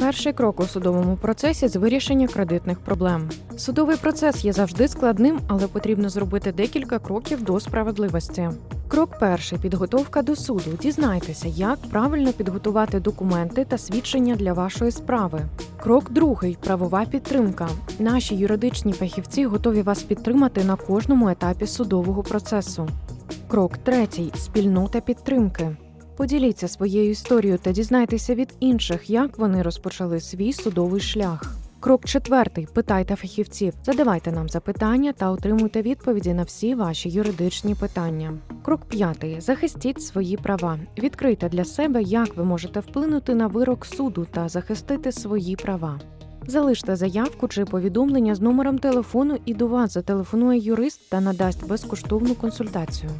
Перший крок у судовому процесі з вирішення кредитних проблем. Судовий процес є завжди складним, але потрібно зробити декілька кроків до справедливості. Крок перший підготовка до суду. Дізнайтеся, як правильно підготувати документи та свідчення для вашої справи. Крок другий правова підтримка. Наші юридичні фахівці готові вас підтримати на кожному етапі судового процесу. Крок третій спільнота підтримки. Поділіться своєю історією та дізнайтеся від інших, як вони розпочали свій судовий шлях. Крок четвертий питайте фахівців, задавайте нам запитання та отримуйте відповіді на всі ваші юридичні питання. Крок п'ятий захистіть свої права. Відкрийте для себе, як ви можете вплинути на вирок суду та захистити свої права. Залиште заявку чи повідомлення з номером телефону, і до вас зателефонує юрист та надасть безкоштовну консультацію.